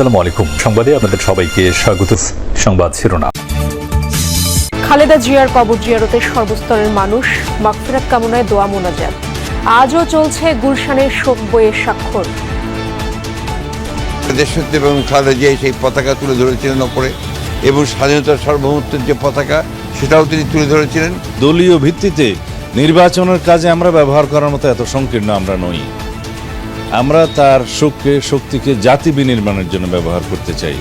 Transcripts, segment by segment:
আসসালামু আলাইকুম। সংবাদে আপনাদের সবাইকে স্বাগত। সংবাদ শিরোনাম। খালেদা জিয়ার কবর জিয়ারতে সর্বস্তরের মানুষ মাগফিরাত কামনায় দোয়া মোনাজাত। আজও চলছে গুলশানের শোক বইয়ের স্বাক্ষর। দেশত্ব এবং খালেদা জিয়া সেই পতাকা তুলে ধরেছিলেন ওপরে। এবং স্বাধীনতার সার্বভৌমত্বের যে পতাকা সেটাও তিনি তুলে ধরেছিলেন। দলীয় ভিত্তিতে নির্বাচনের কাজে আমরা ব্যবহার করার মতো এত সংকীর্ণ আমরা নই। আমরা তার শোককে শক্তিকে জাতি বিনির্মাণের জন্য ব্যবহার করতে চাই।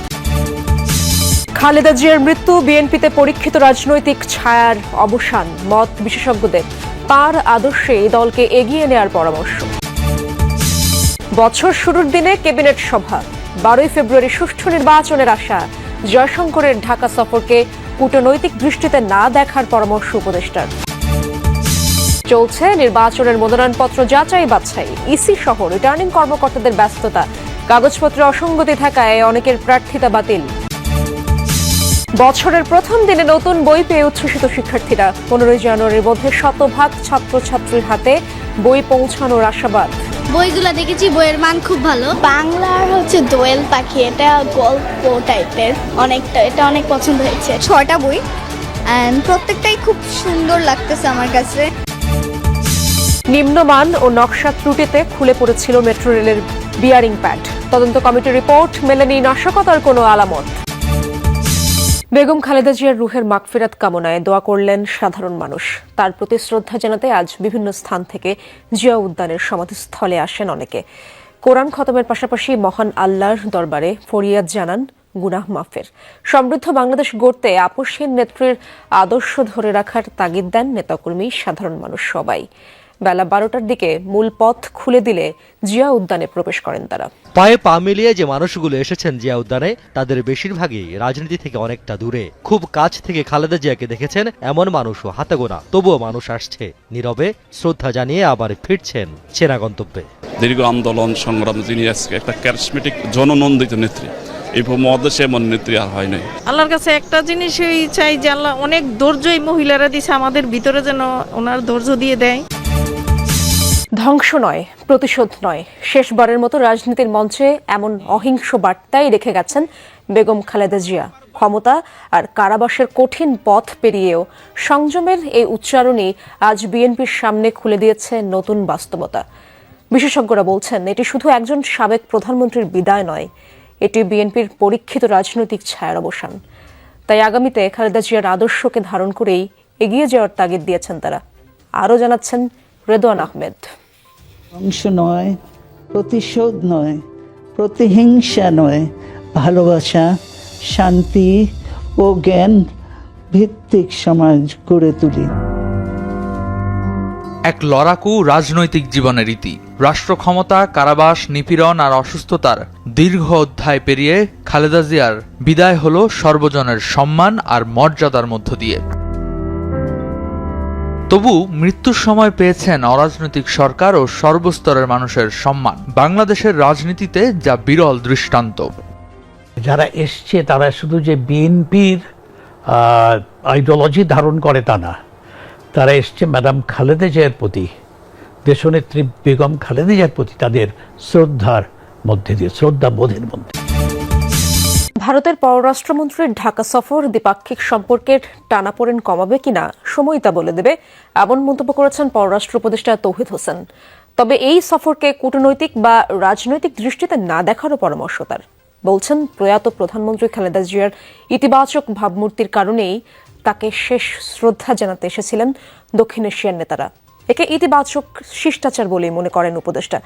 খালেদা জিয়ার মৃত্যু, বিএনপিতে পরীক্ষিত রাজনৈতিক ছায়ার অবসান, মত বিশেষজ্ঞদের তার আদর্শে দলকে এগিয়ে নেওয়ার পরামর্শ। বছর শুরুর দিনে ক্যাবিনেট সভা, বারোই ফেব্রুয়ারি সুষ্ঠু নির্বাচনের আশা, জয়শঙ্করের ঢাকা সফরকে কূটনৈতিক দৃষ্টিতে না দেখার পরামর্শ উপদেষ্টার। চলছে। নির্বাচনের মনোনয়নপত্র যাচাই বাছাই। ইসি সহ রিটার্নিং কর্মকর্তাদের ব্যস্ততা। কাগজপত্রে অসঙ্গতি থাকায় অনেকের প্রার্থিতা বাতিল। বছরের প্রথম দিনে নতুন বই পেয়ে উচ্ছ্বসিত শিক্ষার্থীরা। পনেরোই জানুয়ারির মধ্যে শতভাগ ছাত্রছাত্রীর হাতে বই পৌঁছানোর আশাবাদ। বইগুলো দেখেছি বইয়ের মান খুব ভালো। বাংলার হচ্ছে দোয়েল পাখি এটা গল্প টাইপের অনেকটা এটা অনেক পছন্দ হয়েছে। ছটা বই। অ্যান্ড প্রত্যেকটাই খুব সুন্দর লাগতেছে আমার কাছে। নিম্নমান ও নকশা ত্রুটিতে খুলে পড়েছিল মেট্রো রেলের বিয়ারিং প্যাড তদন্ত কমিটির রিপোর্ট, মেলেনি নাশকতার কোনো আলামত। বেগম খালেদা জিয়ার রুহের মাগফিরাত কামনায় দোয়া করলেন সাধারণ মানুষ। তার প্রতি শ্রদ্ধা জানাতে আজ বিভিন্ন স্থান থেকে জিয়া উদ্যানের সমাধিস্থলে আসেন অনেকে। কোরআন খতমের পাশাপাশি মহান আল্লাহর দরবারে ফরিয়াদ জানান গুনাহ মাফের। সমৃদ্ধ বাংলাদেশ গড়তে আপসহীন নেত্রীর আদর্শ ধরে রাখার তাগিদ দেন নেতাকর্মী সাধারণ মানুষ সবাই। বেলা বারোটার দিকে মূল পথ খুলে দিলে জিয়া উদ্যানে প্রবেশ করেন তারা। পায়ে পা মিলিয়ে যে মানুষগুলো এসেছেন জিয়া উদ্যানে তাদের বেশিরভাগই রাজনীতি থেকে অনেকটা দূরে। খুব কাছ থেকে খালেদা জিয়াকে দেখেছেন এমন মানুষও হাতে গোনা। তবুও মানুষ আসছে নীরবে শ্রদ্ধা জানিয়ে আবার ফিরছেন চেনা গন্তব্যে। দীর্ঘ আন্দোলন সংগ্রাম যিনি আজকে একটা ক্যারিসমেটিক জননন্দিত নেত্রী। এই মহাদেশে এমন নেত্রী আর হয় নাই। আল্লাহর কাছে একটা জিনিসই চাই যে আল্লাহ অনেক ধৈর্য এই মহিলারা দিছে আমাদের ভিতরে যেন ওনার ধৈর্য দিয়ে দেয়। ধ্বংস নয়, প্রতিশোধ নয়। শেষবারের মতো রাজনীতির মঞ্চে এমন অহিংস বার্তাই রেখে গেছেন বেগম খালেদা জিয়া। ক্ষমতা আর কারাবাসের কঠিন পথ পেরিয়েও সংযমের এই উচ্চারণই আজ বিএনপির সামনে খুলে দিয়েছে নতুন বাস্তবতা। বিশেষজ্ঞরা বলছেন, এটি শুধু একজন সাবেক প্রধানমন্ত্রীর বিদায় নয়, এটি বিএনপির পরীক্ষিত রাজনৈতিক ছায়ার অবসান। তাই আগামীতে খালেদা জিয়ার আদর্শকে ধারণ করেই এগিয়ে যাওয়ার তাগিদ দিয়েছেন তারা। আরও জানাচ্ছেন রেদওয়ান আহমেদ। ধ্বংস নয়, প্রতিশোধ নয়, প্রতিহিংসা নয়, ভালোবাসা, শান্তি ও জ্ঞান ভিত্তিক সমাজ গড়ে তুলি। এক লড়াকু রাজনৈতিক জীবনের রীতি। রাষ্ট্র ক্ষমতা, কারাবাস, নিপীড়ন আর অসুস্থতার দীর্ঘ অধ্যায় পেরিয়ে খালেদা জিয়ার বিদায় হল সর্বজনের সম্মান আর মর্যাদার মধ্য দিয়ে। তবু মৃত্যুর সময় পেয়েছেন অরাজনৈতিক সরকার ও সর্বস্তরের মানুষের সম্মান। বাংলাদেশের রাজনীতিতে যা বিরল দৃষ্টান্ত। যারা এসছে, তারা শুধু যে বিএনপির আইডিওলজি ধারণ করে তা না। তারা এসছে ম্যাডাম খালেদা জিয়ার প্রতি, দেশনেত্রী বেগম খালেদা জিয়ার প্রতি তাদের শ্রদ্ধার মধ্যে দিয়ে শ্রদ্ধা বোধের মধ্যে। ভারতের পররাষ্ট্রমন্ত্রীর ঢাকা সফর দ্বিপাক্ষিক সম্পর্কের টানাপোড়েন কমাবে কিনা সময় তা বলে দেবে এমন মন্তব্য করেছেন পররাষ্ট্র উপদেষ্টা তৌহিদ হোসেন। তবে এই সফরকে কূটনৈতিক বা রাজনৈতিক দৃষ্টিতে না দেখারও পরামর্শ তার। বলছেন, প্রয়াত প্রধানমন্ত্রী খালেদা জিয়ার ইতিবাচক ভাবমূর্তির কারণেই তাকে শেষ শ্রদ্ধা জানাতে এসেছিলেন দক্ষিণ এশিয়ার নেতারা। একে ইতিবাচক শিষ্টাচার বলেই মনে করেন উপদেষ্টা।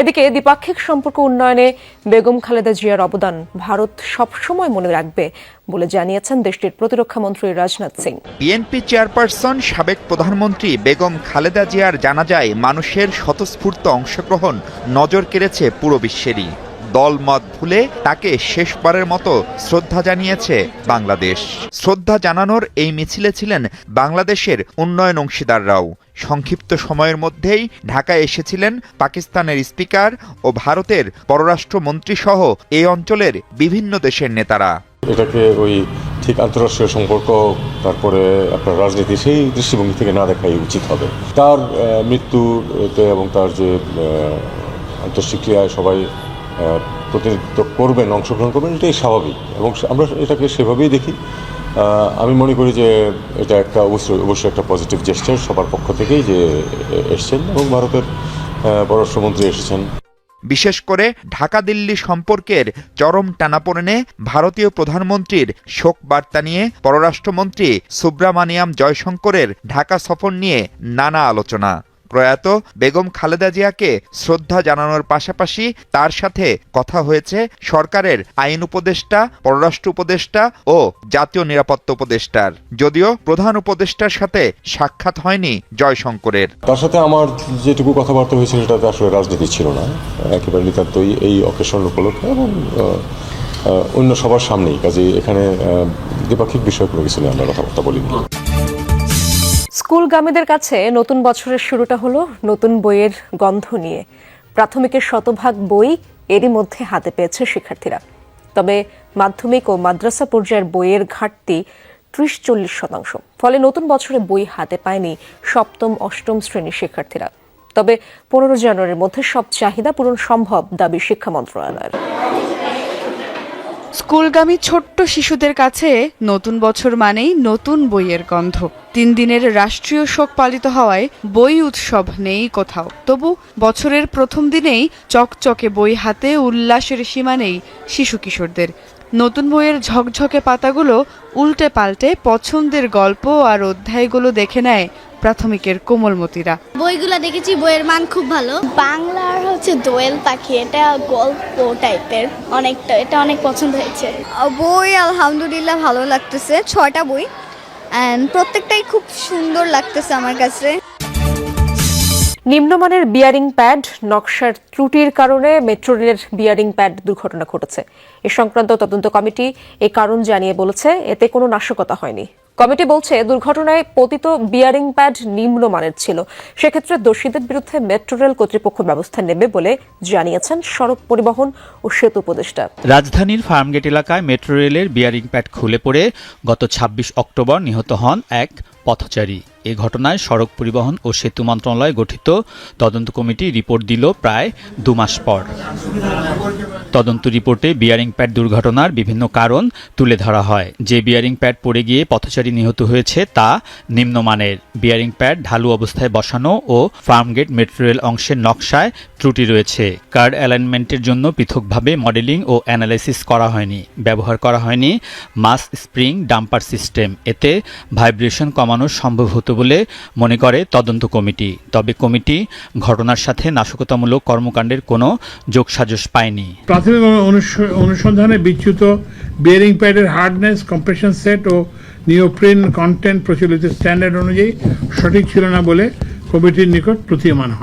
এদিকে দ্বিপাক্ষিক সম্পর্ক উন্নয়নে বেগম খালেদা জিয়ার অবদান ভারত সবসময় মনে রাখবে বলে জানিয়েছেন দেশটির প্রতিরক্ষা মন্ত্রী রাজনাথ সিং। বিএনপি চেয়ারপারসন, সাবেক প্রধানমন্ত্রী বেগম খালেদা জিয়ার জানাজায় মানুষের স্বতঃস্ফূর্ত অংশগ্রহণ নজর কেড়েছে পুরো বিশ্বেরই। দলমত ভুলে তাকে শেষবারের মতো শ্রদ্ধা জানিয়েছে বাংলাদেশ। শ্রদ্ধা জানানোর এই মিছিলে ছিলেন বাংলাদেশের উন্নয়ন অংশীদাররাও। সংক্ষিপ্ত সময়ের মধ্যেই ঢাকায় এসেছিলেন পাকিস্তানের স্পিকার ও ভারতের পররাষ্ট্রমন্ত্রী সহ এই অঞ্চলের বিভিন্ন দেশের নেতারা। এটাকে ওই ঠিক আন্তঃরাষ্ট্রীয় সম্পর্ক তারপরে আপনার রাজনীতি সেই দৃষ্টিভঙ্গি থেকে না দেখাই উচিত হবে। তার মৃত্যুতে এবং তার যে আহ, সবাই প্রতিনিধিত্ব করবেন, অংশগ্রহণ করবেন, এটাই স্বাভাবিক। এবং আমরা এটাকে সেভাবেই দেখি। আমি মনে করি যে এটা একটা অবশ্যই অবশ্যই একটা পজিটিভ জেস্টার সবার পক্ষ থেকেই যে এসছেন এবং ভারতের পররাষ্ট্রমন্ত্রী এসেছেন। বিশেষ করে ঢাকা দিল্লি সম্পর্কের চরম টানাপোড়েনে ভারতীয় প্রধানমন্ত্রীর শোক বার্তা নিয়ে পররাষ্ট্রমন্ত্রী সুব্রামানিয়াম জয়শঙ্করের ঢাকা সফর নিয়ে নানা আলোচনা। প্রয়াত বেগম খালেদা জিয়াকে শ্রদ্ধা জানানোর পাশাপাশি তার সাথে কথা হয়েছে সরকারের আইন উপদেষ্টা, পররাষ্ট্র উপদেষ্টা ও জাতীয় নিরাপত্তা উপদেষ্টার। যদিও প্রধান উপদেষ্টার সাথে সাক্ষাৎ হয়নি জয়শঙ্করের। তার সাথে আমার যেটুকু কথাবার্তা হয়েছিল সেটাতে আসলে রাজনীতি ছিল না। একেবারে নিতান্তই এই অকেশন উপলক্ষে এবং অন্য সবার সামনেই। কাজে এখানে দ্বিপাক্ষিক বিষয় কোনো কিছু নিয়ে আমরা কথাবার্তা বলিনি। স্কুলগামীদের কাছে নতুন বছরের শুরুটা হলো নতুন বইয়ের গন্ধ নিয়ে। প্রাথমিকের শতভাগ বই এরই মধ্যে হাতে পেয়েছে শিক্ষার্থীরা। তবে মাধ্যমিক ও মাদ্রাসা পর্যায়ের বইয়ের ঘাটতি ত্রিশ চল্লিশ শতাংশ। ফলে নতুন বছরে বই হাতে পায়নি সপ্তম, অষ্টম শ্রেণির শিক্ষার্থীরা। তবে পনেরো জানুয়ারির মধ্যে সব চাহিদা পূরণ সম্ভব দাবি শিক্ষা মন্ত্রণালয়ের। স্কুলগামী ছোট্ট শিশুদের কাছে নতুন বছর মানেই নতুন বইয়ের গন্ধ। তিন দিনের রাষ্ট্রীয় শোক পালিত হওয়ায় বই উৎসব নেই কোথাও। তবু বছরের প্রথম দিনেই চকচকে বই হাতে উল্লাসের সীমা নেই শিশু কিশোরদের। নতুন বইয়ের ঝকঝকে পাতাগুলো উল্টে পাল্টে পছন্দের গল্প আর অধ্যায়গুলো দেখে নেয় প্রাথমিকের কোমলমতিরা। বইগুলো দেখেছি বইয়ের মান খুব ভালো। বাংলার হচ্ছে দোয়েল পাখি এটা গল্প টাইপের অনেকটা এটা অনেক পছন্দ হয়েছে। বই আলহামদুলিল্লাহ ভালো লাগতেছে ছয়টা বই। অ্যান্ড প্রত্যেকটাই খুব সুন্দর লাগতেছে আমার কাছে। নিম্নমানের বিয়ারিং প্যাড নকশার ত্রুটির কারণে মেট্রো রেলের বিয়ারিং প্যাড দুর্ঘটনা ঘটেছে। এ সংক্রান্ত তদন্ত কমিটি এ কারণ জানিয়ে বলেছে এতে কোনো নাশকতা হয়নি। কমিটি বলছে, দুর্ঘটনায় পতিত বিয়ারিং প্যাড নিম্নমানের ছিল। সেক্ষেত্রে দোষীদের বিরুদ্ধে মেট্রো রেল কর্তৃপক্ষ ব্যবস্থা নেবে বলে জানিয়েছেন সড়ক পরিবহন ও সেতু উপদেষ্টা। রাজধানীর ফার্মগেট এলাকায় মেট্রো রেলের বিয়ারিং প্যাড খুলে পড়ে গত ২৬ অক্টোবর নিহত হন এক পথচারী। এ ঘটনায় সড়ক পরিবহন ও সেতু মন্ত্রণালয় গঠিত তদন্ত কমিটি রিপোর্ট দিল প্রায় দু মাস পর। তদন্ত রিপোর্টে বিয়ারিং প্যাড দুর্ঘটনার বিভিন্ন কারণ তুলে ধরা হয়। যে বিয়ারিং প্যাড পড়ে গিয়ে পথচারী নিহত হয়েছে তা নিম্নমানের। বিয়ারিং প্যাড ঢালু অবস্থায় বসানো ও ফার্মগেট মেট্রো রেল অংশের নকশায় ত্রুটি রয়েছে। কার্ড অ্যালাইনমেন্টের জন্য পৃথকভাবে মডেলিং ও অ্যানালাইসিস করা হয়নি, ব্যবহার করা হয়নি। মাস স্প্রিং ডাম্পার সিস্টেম, এতে ভাইব্রেশন কমানো সম্ভব হতো বলে মনে করে তদন্ত কমিটি। তবে কমিটি ঘটনার সাথে নাশকতামূলক কর্মকাণ্ডের কোনো যোগসাজশ পায়নি। প্রাথমিক অনুস- অনুসন্ধানে বিচ্যুত বিয়ারিং প্যাডের হার্ডনেস, কম্প্রেশন সেট ও নিওপ্রিন কন্টেন্ট প্রচলিত স্ট্যান্ডার্ড অনুযায়ী সঠিক ছিল না বলে কমিটির নিকট প্রতীয়মান হয়।